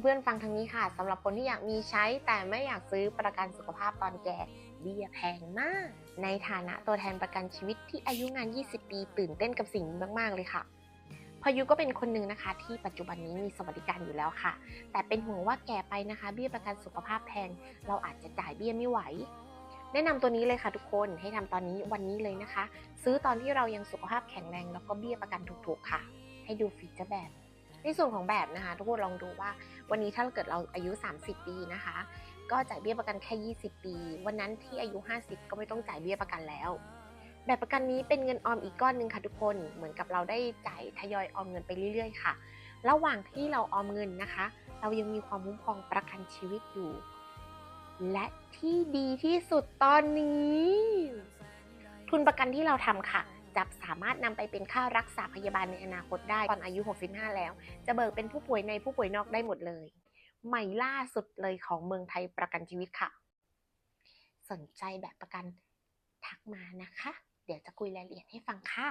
เพื่อนๆฟังทางนี้ค่ะสำหรับคนที่อยากมีใช้แต่ไม่อยากซื้อประกันสุขภาพตอนแก่เบี้ยแพงมาก ในฐานะตัวแทนประกันชีวิตที่อายุงาน 20 ปี ตื่นเต้นกับสิ่งนี้มาก ๆ เลยค่ะพอยุก็เป็นคนหนึ่งนะคะ ที่ปัจจุบันนี้มีสวัสดิการอยู่แล้วค่ะ แต่เป็นห่วงว่าแก่ไปนะคะ เบี้ยประกันสุขภาพแพงเราอาจจะจ่ายเบี้ยไม่ไหวแนะนำตัวนี้เลยค่ะทุกคนให้ทำตอนนี้วันนี้เลยนะคะ ซื้อตอนที่เรายังสุขภาพแข็งแรงแล้วก็เบี้ยประกันถูกๆค่ะ ให้ดูฟีเจอร์แบบ ในส่วนของแบบนะคะ ทุกคนลองดูว่า วันนี้ถ้าเกิดเราอายุ 30 ปีนะคะ ก็จ่ายเบี้ยประกันแค่ 20 ปี วันนั้นที่อายุ 50 ก็ไม่ต้องจ่ายเบี้ยประกันแล้ว แบบประกันนี้เป็นเงินออมอีกก้อนหนึ่งค่ะทุกคนเหมือนกับเราได้จ่ายทยอยออมเงินไปเรื่อยๆค่ะ ระหว่างที่เราออมเงินนะคะ เรายังมีความคุ้มครองประกันชีวิตอยู่ และที่ดีที่สุดตอนนี้ ทุนประกันที่เราทำค่ะ จะสามารถนำไปเป็นค่ารักษาพยาบาลในอนาคตได้ตอนอายุ 65 แล้ว จะเบิกเป็นผู้ป่วยในผู้ป่วยนอกได้หมดเลย ใหม่ล่าสุดเลยของเมืองไทยประกันชีวิตค่ะ สนใจแบบประกันทักมานะคะ เดี๋ยวจะคุยรายละเอียดให้ฟังค่ะ